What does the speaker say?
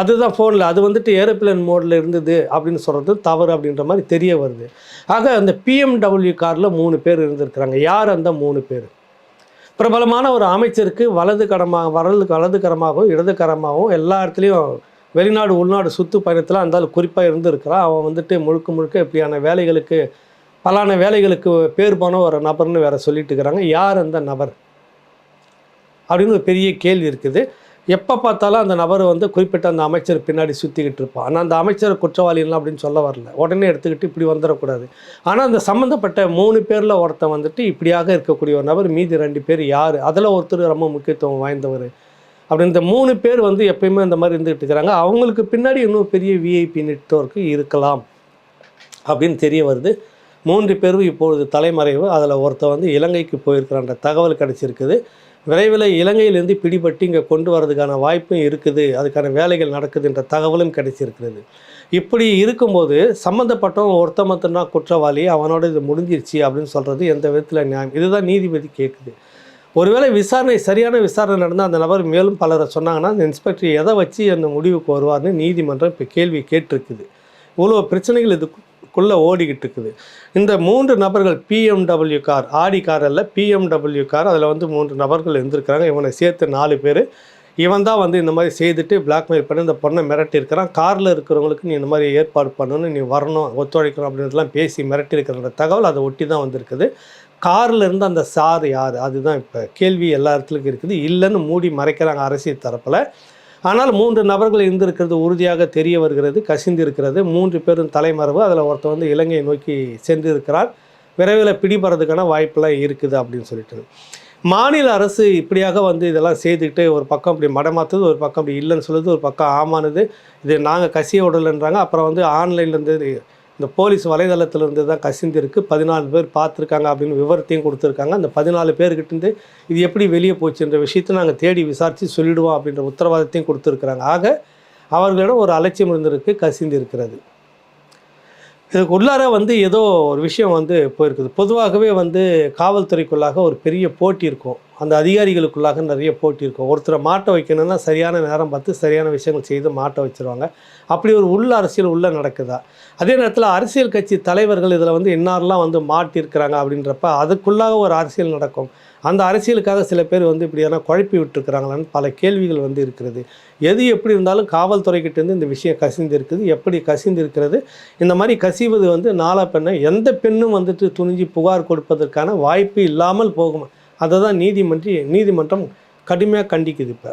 அதுதான் ஃபோனில் அது வந்துட்டு ஏரோப்ளேன் மோடில் இருந்தது அப்படின்னு சொல்கிறது தவறு அப்படின்ற மாதிரி தெரிய வருது. ஆக அந்த பிஎம்டபிள்யூ காரில் மூணு பேர் இருந்திருக்கிறாங்க. யார் அந்த மூணு பேர்? பிரபலமான ஒரு அமைச்சருக்கு வலது கடமாக வலது வலதுகரமாகவும் இடதுகரமாகவும் எல்லா இடத்துலையும் வெளிநாடு உள்நாடு சுற்று பயணத்தில் அந்தாலும் குறிப்பாக இருந்திருக்கிறான். அவன் வந்துட்டு முழுக்க முழுக்க இப்படியான வேலைகளுக்கு பலான வேலைகளுக்கு பேர் போன ஒரு நபர்னு வேறு சொல்லிட்டு இருக்கிறாங்க. யார் அந்த நபர்? அப்படின்னு ஒரு பெரிய கேள்வி இருக்குது. எப்போ பார்த்தாலும் அந்த நபர் வந்து குறிப்பிட்ட அந்த அமைச்சர் பின்னாடி சுற்றிக்கிட்டு இருப்பான். ஆனால் அந்த அமைச்சர் குற்றவாளிலாம் அப்படின்னு சொல்ல வரல. உடனே எடுத்துக்கிட்டு இப்படி வந்துடக்கூடாது. ஆனால் அந்த சம்மந்தப்பட்ட மூணு பேரில் ஒருத்தன் வந்துட்டு இப்படியாக இருக்கக்கூடிய ஒரு நபர் மீதி ரெண்டு பேர் யார்? அதில் ஒருத்தர் ரொம்ப முக்கியத்துவம் வாய்ந்தவர். அப்படி இந்த மூணு பேர் வந்து எப்பயுமே இந்த மாதிரி இருந்துகிட்டு இருக்கிறாங்க. அவங்களுக்கு பின்னாடி இன்னும் பெரிய விஐபி நெட்வொர்க்கு இருக்கலாம் அப்படின்னு தெரிய வருது. மூன்று பேரும் இப்பொழுது தலைமறைவு. அதில் ஒருத்தன் வந்து இலங்கைக்கு போயிருக்கிறான்ற தகவல் கிடச்சிருக்குது. விரைவில் இலங்கையிலேருந்து பிடிபட்டு இங்கே கொண்டு வரதுக்கான வாய்ப்பும் இருக்குது. அதுக்கான வேலைகள் நடக்குதுன்ற தகவலும் கிடைச்சிருக்கிறது இப்படி இருக்கும்போது சம்மந்தப்பட்டவன் ஒருத்தமத்தனா குற்றவாளி அவனோட இது முடிஞ்சிருச்சு அப்படின்னு சொல்கிறது எந்த விதத்தில் நியாயம்? இதுதான் நீதிபதி கேட்குது ஒருவேளை விசாரணை சரியான விசாரணை நடந்தால் அந்த நபர் மேலும் பலரை சொன்னாங்கன்னா அந்த இன்ஸ்பெக்டர் எதை வச்சு அந்த முடிவுக்கு வருவார்னு நீதிமன்றம் இப்போ கேள்வி கேட்டிருக்குது. இவ்வளோ பிரச்சனைகள் இதுக்குள்ளே ஓடிக்கிட்டு இருக்குது. இந்த மூன்று நபர்கள் பிஎம்டபிள்யூ கார் ஆடி கார் அல்ல பிஎம்டபிள்யூ கார் அதில் வந்து மூன்று நபர்கள் இருந்திருக்கிறாங்க. இவனை சேர்த்து நாலு பேர். இவன் தான் வந்து இந்த மாதிரி செய்துட்டு பிளாக்மெயில் பண்ணி இந்த பொண்ணை மிரட்டியிருக்கிறான் காரில் இருக்கிறவங்களுக்கு நீ இந்த மாதிரி ஏற்பாடு பண்ணணும் நீ வரணும் ஒத்துழைக்கணும் அப்படின்றலாம் பேசி மிரட்டியிருக்கிற தகவல் அதை ஒட்டி தான் வந்திருக்குது. காரில் இருந்து அந்த சார் யார்? அதுதான் இப்போ கேள்வி எல்லா இடத்துலையும் இருக்குது. இல்லைன்னு மூடி மறைக்கிறாங்க அரசியல் தரப்பில். ஆனால் மூன்று நபர்கள் இருந்திருக்கிறது உறுதியாக தெரிய வருகிறது கசிந்து இருக்கிறது. மூன்று பேரும் தலைமறைவு அதில் ஒருத்தர் வந்து இலங்கையை நோக்கி சென்று இருக்கிறார் விரைவில் பிடிபடுறதுக்கான வாய்ப்பெல்லாம் இருக்குது அப்படின்னு சொல்லிட்டு. மாநில அரசு இப்படியாக வந்து இதெல்லாம் செய்துக்கிட்டு ஒரு பக்கம் இப்படி மடமாத்துது ஒரு பக்கம் இப்படி இல்லைன்னு சொல்லுது ஒரு பக்கம் ஆமானது. இது நாங்கள் கசிய விடலைன்றாங்க. அப்புறம் வந்து ஆன்லைன்லேருந்து இந்த போலீஸ் வலைதளத்திலிருந்து தான் கசிந்திருக்கு. பதினாலு பேர் பார்த்துருக்காங்க அப்படின்னு விவரத்தையும் கொடுத்துருக்காங்க. அந்த பதினாலு பேர்கிட்டேருந்து இது எப்படி வெளியே போச்சுன்ற விஷயத்தை நாங்கள் தேடி விசாரித்து சொல்லிடுவோம் அப்படின்ற உத்தரவாதத்தையும் கொடுத்துருக்குறாங்க. ஆக அவர்களிடம் ஒரு அலட்சியம் இருந்திருக்கு கசிந்து இருக்கிறது இதுக்கு உள்ளார வந்து ஏதோ ஒரு விஷயம் வந்து போயிருக்குது. பொதுவாகவே வந்து காவல்துறைக்குள்ளாக ஒரு பெரிய போட்டி இருக்கும். அந்த அதிகாரிகளுக்குள்ளாக நிறைய போட்டி இருக்கும். ஒருத்தரை மாட்ட வைக்கணும்னா சரியான நேரம் பார்த்து சரியான விஷயங்கள் செய்து மாட்ட வச்சிருவாங்க. அப்படி ஒரு உள்ள அரசியல் உள்ளே நடக்குதா? அதே நேரத்தில் அரசியல் கட்சி தலைவர்கள் இதில் வந்து இன்னாரெல்லாம் வந்து மாட்டியிருக்கிறாங்க அப்படின்றப்ப அதுக்குள்ளாக ஒரு அரசியல் நடக்கும். அந்த அரசியலுக்காக சில பேர் வந்து இப்படியான குழப்பி விட்டுருக்குறாங்களான்னு பல கேள்விகள் வந்து இருக்கிறது. எது எப்படி இருந்தாலும் காவல்துறைக்கிட்டேருந்து இந்த விஷயம் கசிந்து இருக்குது எப்படி கசிந்து இருக்கிறது இந்த மாதிரி கசிவது வந்து நாலா பெண்ணை எந்த பெண்ணும் வந்துட்டு துணிஞ்சு புகார் கொடுப்பதற்கான வாய்ப்பு இல்லாமல் போகும்? அதை தான் நீதிமன்றி நீதிமன்றம் கடுமையாக கண்டிக்குது இப்போ.